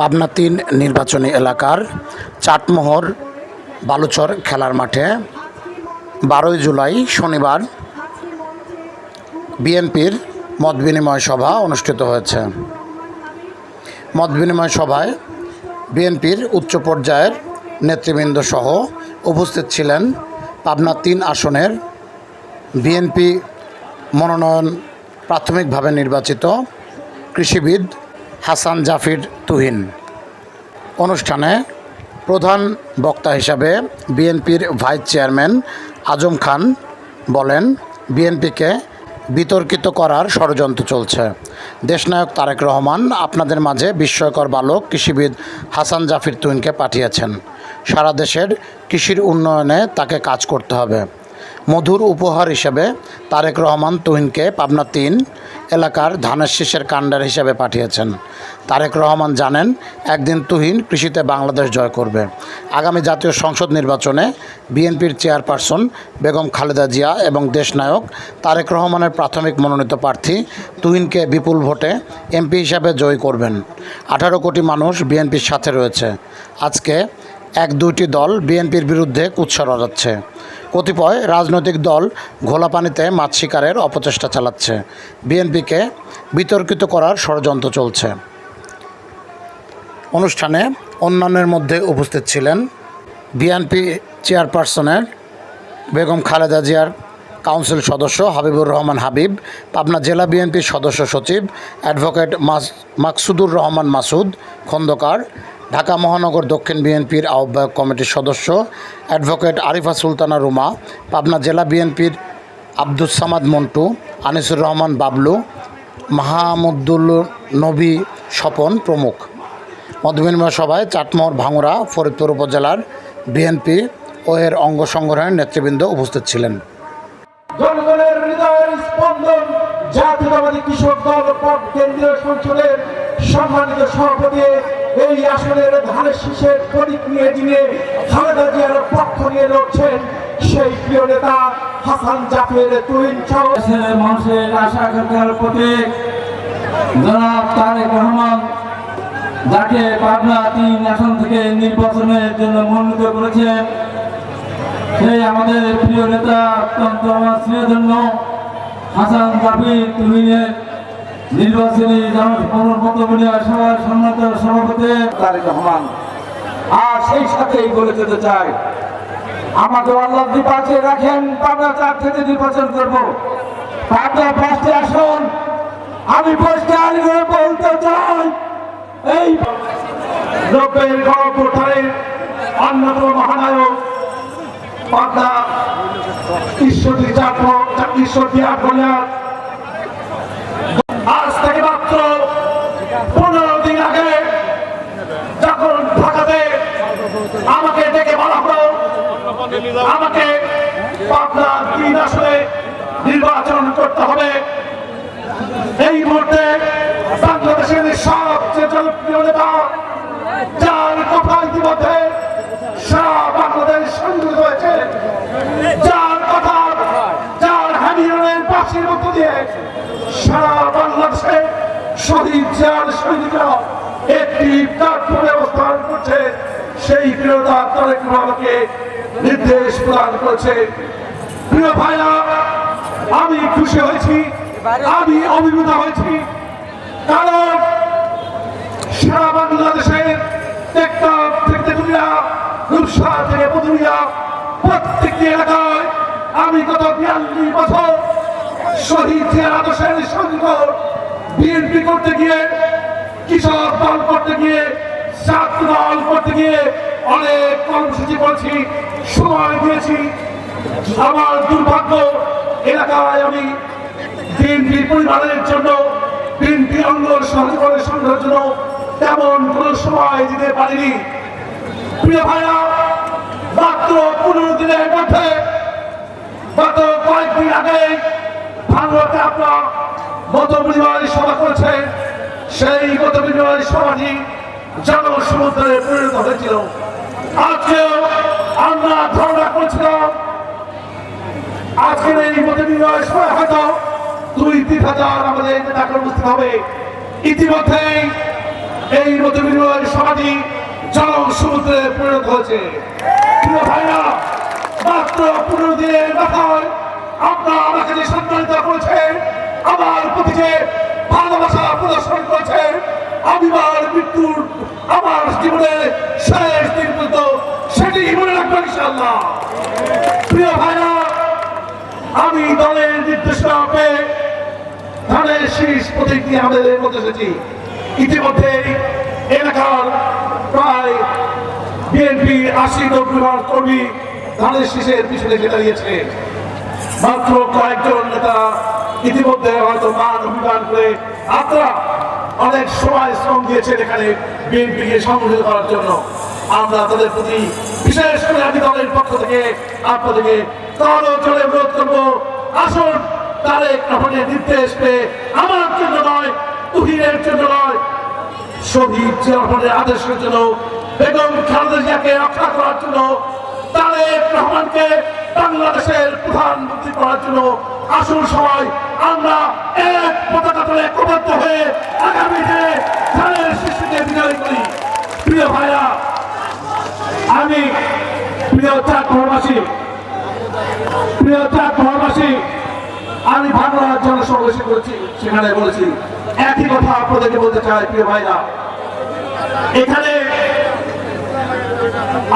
পাবনা তিন নির্বাচনী এলাকার চাটমোহর বালুচর খেলার মাঠে বারোই জুলাই শনিবার বিএনপির মত বিনিময় সভা অনুষ্ঠিত হয়েছে। মত বিনিময় সভায় বিএনপির উচ্চ পর্যায়ের নেতৃবৃন্দ সহ উপস্থিত ছিলেন পাবনা তিন আসনের বিএনপি মনোনয়ন প্রাথমিকভাবে নির্বাচিত কৃষিবিদ হাসান জাফির তুহিন। অনুষ্ঠানে প্রধান বক্তা হিসাবে বিএনপির ভাইস চেয়ারম্যান আজম খান বলেন, বিএনপিকে বিতর্কিত করার ষড়যন্ত্র চলছে। দেশনায়ক তারেক রহমান আপনাদের মাঝে বিস্ময়কর বালক কৃষিবিদ হাসান জাফির তুহিনকে পাঠিয়েছেন। সারা দেশের কৃষির উন্নয়নে তাকে কাজ করতে হবে। মধুর উপহার হিসেবে তারেক রহমান তুহিনকে পাবনা তিন এলাকার ধানের শীষের কাণ্ডার হিসেবে পাঠিয়েছেন। তারেক রহমান জানেন, একদিন তুহিন কৃষিতে বাংলাদেশ জয় করবে। আগামী জাতীয় সংসদ নির্বাচনে বিএনপির চেয়ারপারসন বেগম খালেদা জিয়া এবং দেশনায়ক তারেক রহমানের প্রাথমিক মনোনীত প্রার্থী তুহিনকে বিপুল ভোটে এমপি হিসাবে জয় করবেন। আঠারো কোটি মানুষ বিএনপির সাথে রয়েছে। আজকে এক দুইটি দল বিএনপির বিরুদ্ধে কুৎসা রটাচ্ছে কতিপয় রাজনৈতিক দল ঘোলা পানিতে মাছ শিকারের অপচেষ্টা চালাচ্ছে। বিএনপিকে বিতর্কিত করার ষড়যন্ত্র চলছে। অনুষ্ঠানে অন্যান্যের মধ্যে উপস্থিত ছিলেন বিএনপি চেয়ারপারসনের বেগম খালেদা জিয়ার কাউন্সিল সদস্য হাবিবুর রহমান হাবিব, পাবনা জেলা বিএনপির সদস্য সচিব অ্যাডভোকেট মাকসুদুর রহমান মাসুদ, খন্দকার ঢাকা মহানগর দক্ষিণ বিএনপির আহ্বায়ক কমিটির সদস্য অ্যাডভোকেট আরিফা সুলতানা রুমা, পাবনা জেলা বিএনপির আব্দুস সামাদ মন্টু, আনিসুর রহমান বাবলু, মাহমুদুল নবী স্বপন প্রমুখ। মতবিনিময় সভায় চাটমোহর ভাঙুরা ফরিদপুর উপজেলার বিএনপি ও এর অঙ্গ সংগঠনের নেতৃবৃন্দ উপস্থিত ছিলেন। জাতীয়তাবাদী কৃষক দল কেন্দ্রীয় সংসদের সম্মানিত সভাপতি এই আসনের ধানের শীষের প্রতীক নিয়ে যিনি খালেদা জিয়ার পক্ষ নিয়ে লড়ছেন, সেই প্রিয় নেতা হাসান জাফের সহ দেশের মানুষের আশা আকাঙ্ক্ষার প্রতীক জনাব তারেক রহমান, যাকে পাবনা তিন আসন থেকে নির্বাচনের জন্য মনোনীত করেছেন। সেই আমাদের প্রিয় নেতা অত্যন্ত আমার স্নেহধন্য হাসান জাফির তুহিনের নির্বাচনী জনমত বিনিয়োগ সভার সম্মানিত সভাপতি তারেক রহমান। আর সেই সাথেই বলে যেতে চাই, আমাকে আল্লাহ পাশে রাখেন পাবনা চার থেকে নির্বাচন করব। পাবনা পাঁচটি আসন, আমি পরিষ্কার করে বলতে চাই, এই নব্বই গণপ্রথারের অন্যতম মহানায়ক পাবনা ঈশ্বরী চাপ ঈশ্বরী আটবলিয়ার আজ থেকে মাত্র পনেরো দিন আগে যখন ঢাকাতে আমাকে ডেকে বলা হলো, আমাকে পাবনা তিন আসলে নির্বাচন করতে হবে এই মুহূর্তে বাংলাদেশের সবচেয়ে জনপ্রিয় নেতা যার কথা ইতিমধ্যে সারা বাংলাদেশ সংযুক্ত হয়েছে যার কথা যার হ্যামিয়নের পাশের মধ্য দিয়ে সারা বাংলাদেশে একটি আমি খুশি হয়েছি, আমি অভিভূত হয়েছি। কারণ সারা বাংলাদেশের টেকটক থেকে তেতুলিয়া রূপসা থেকে পদুলিয়া প্রত্যেকটি এলাকায়। আমি গত বিয়াল্লিশ বছর শহীদ আদর্শের সঙ্গ বিএনপি করতে গিয়ে কৃষক দল করতে গিয়ে, ছাত্র দল করতে গিয়ে অনেক কর্মসূচি করেছি, সময় দিয়েছি। আমার দুর্ভাগ্য, এলাকায় আমি বিএনপি পরিবারের জন্য, বিএনপি অঙ্গ সহজীবনের সংগ্রহের জন্য তেমন কোন সময় দিতে পারিনি। প্রিয় ভাইরা, মাত্র পনেরো দিনের মধ্যে, গত কয়েকদিন আগে ভারতে আপনার মত বিনিময় সভা করেছেন সেই মত বিনিময় সভাটি জনসমুদ্রে পরিণত হয়েছিল। আজকেও আমরা ধারণা করেছিলাম, আজকের এই মত বিনিময় সভায় হয়তো দুই তিন হাজার আমাদের নেতাকর্মী উপস্থিত হবে। ইতিমধ্যেই এই মত বিনিময় সমাধি জনসমুদ্রে পরিণত হয়েছে। প্রিয় ভাইরা, মাত্র পনেরো দিনের মাথায় আপনারা আমাকে যে সম্মানিত করেছেন আমার প্রতি যে ভালোবাসা প্রদর্শন করেছেন আমার মৃত্যুর, আমার জীবনের শেষ দিন পর্যন্ত সেটি মনে রাখবেন ইনশাআল্লাহ। প্রিয় ভাইরা, আমি দলের নির্দেশনা পেয়ে ধানের শীষ প্রতীক নিয়ে আমাদের মধ্যে এসেছি। ইতিমধ্যে এলাকার প্রায় বিএনপি আশি নব্বই বার কর্মী ধানের শীষের পিছনে দাঁড়িয়েছে মাত্র কয়েকজন নেতা ইতিমধ্যে হয়তো মান অভিমান করে আপনারা অনেক সময় শ্রম দিয়েছেন এখানে বিএনপিকে সংগঠিত করার জন্য। আমরা তাদের প্রতি বিশেষ করে আমি দলের পক্ষ থেকে আপনাদেরকে কারও চলে অনুরোধ করব, আসুন তারেক রহমানের নির্দেশ পেয়ে আমার জন্য নয়, তুহিনের জন্য নয়, শহীদ জিয়ারহমানের আদেশের জন্য, বেগম খালেদা জিয়াকে রক্ষা করার জন্য, তারেক রহমানকে বাংলাদেশের প্রধানমন্ত্রী করার জন্য আসুন সবাই, আমরা এক পতাকা তলে ঐক্যবদ্ধ হয়ে আগামী দিনে ধানের শিশুকে বিজয় করি। প্রিয় ভাইরা আমি প্রিয় চাকরবাসী প্রিয় চাকরবাসী আমি বাংলা জনসমাবেশে করেছি, সেখানে বলেছি, একই কথা আপনাদেরকে বলতে চাই, প্রিয় ভাইরা। এখানে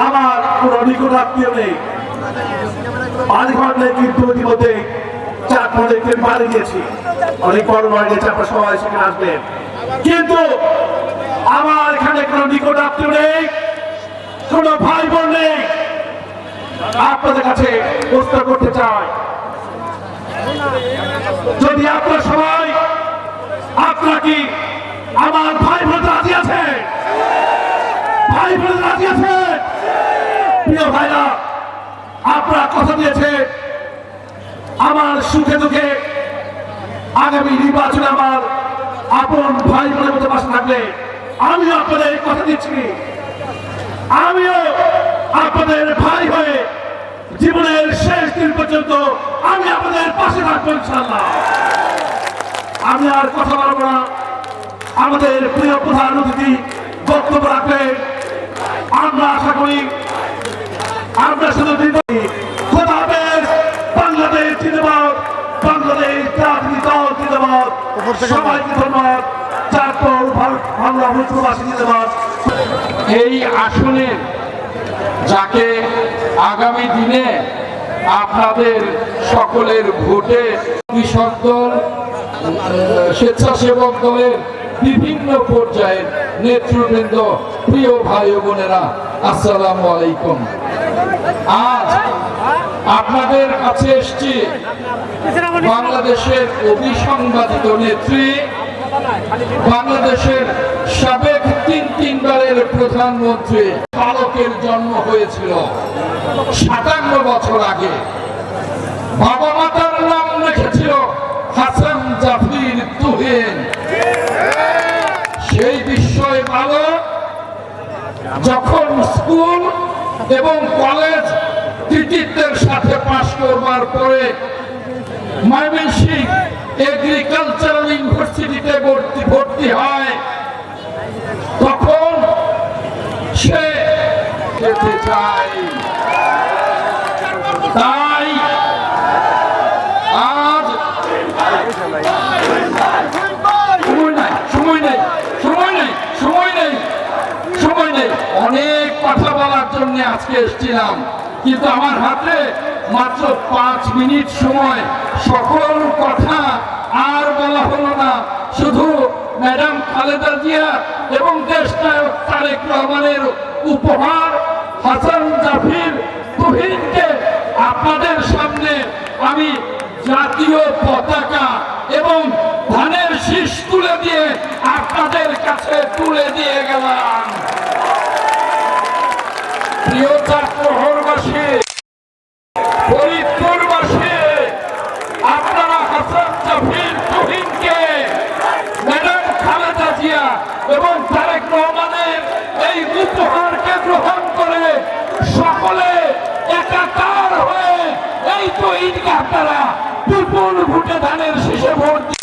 আমার কোনো নিকট আত্মীয় নেই। বাড়িঘর নেই কিন্তু ইতিমধ্যে পদেরকে বাড়ি দিয়েছি। অনেক বড় বাড়ি দিয়েছে সবাই সেখানে আসবেন। কিন্তু আমার এখানে কোনো নিকট আত্মীয় নেই, কোনো ভাই বোন নেই। আপনাদের কাছে প্রশ্ন করতে চাই। যদি আপনার সবাই, আপনারা কি আমার ভাই বোন রাজি আছে ভাই বোন রাজি আছে প্রিয় ভাইরা, আপনারা কথা দিয়েছে আমার সুখে দুঃখে আগামী নির্বাচনে আমার আপন ভাই বোনের মতো পাশে থাকলে আমিও আপনাদের কথা দিচ্ছি। আমিও আপনাদের ভাই হয়ে জীবনের শেষ দিন পর্যন্ত আমি আপনাদের পাশে থাকব ইনশাল্লাহ আমি আর কথা বলব না। আমাদের প্রিয় প্রধান অতিথি বক্তব্য রাখবেন। আমরা আশা করি আমরা শুধু বিজয়ী। খোদা হাফেজ বাংলাদেশ জিন্দাবাদ বাংলাদেশ জাতীয় দল সবাইকে ধন্যবাদ। চারপর বাংলা মুসলমাসী জিন্দাবাদ। এই আসনের যাকে আগামী দিনে আপনাদের সকলের ভোটে কৃষক দল স্বেচ্ছাসেবক দলের বিভিন্ন পর্যায়ের নেতৃবৃন্দ প্রিয় ভাই বোনেরা আসসালামু আলাইকুম। আজ আপনাদের কাছে এসছি বাংলাদেশের অভিসংবাদিত নেত্রী, বাংলাদেশের সাবেক তিন তিনবারের প্রধানমন্ত্রী বালকের জন্ম হয়েছিল সাতান্ন বছর আগে। বাবা মাতার নাম রেখেছিল হাসান জাফির তুহিন। সেই বিস্ময় বালক যখন স্কুল এবং কলেজ কৃতিত্বের সাথে পাশ করবার পরে ময়মনসিংহ এগ্রিকালচারাল ইউনিভার্সিটিতে ভর্তি ভর্তি হয়। তখন সে যেতে চায়। তাই আজ সময় নাই, সময় নেই সময় নেই সময় নেই সময় নেই। অনেক কথা বলার জন্য আজকে এসেছিলাম। কিন্তু আমার হাতে মাত্র পাঁচ মিনিট সময়। সকল কথা আর বলা হলো না। শুধু ম্যাডাম খালেদা জিয়া এবং দেশ নায়ক তারেক রহমানের উপহার হাসান জাফির তুহিনকে আপনাদের সামনে আমি জাতীয় পতাকা এবং ধানের শীষ তুলে দিয়ে আপনাদের কাছে তুলে দিয়ে গেলাম। প্রিয় চারপ্রহরবাসী ফরিদপুরবাসী আপনারা হাসান জাফির তুহিনকে। ম্যাডাম খালেদা জিয়া এবং তারেক রহমানের এই উপহারকে গ্রহণ করে সকলে একাকার হয়ে এই তো ঈদকে আপনারা বিপুল ভোটে ধানের শীষে ভোট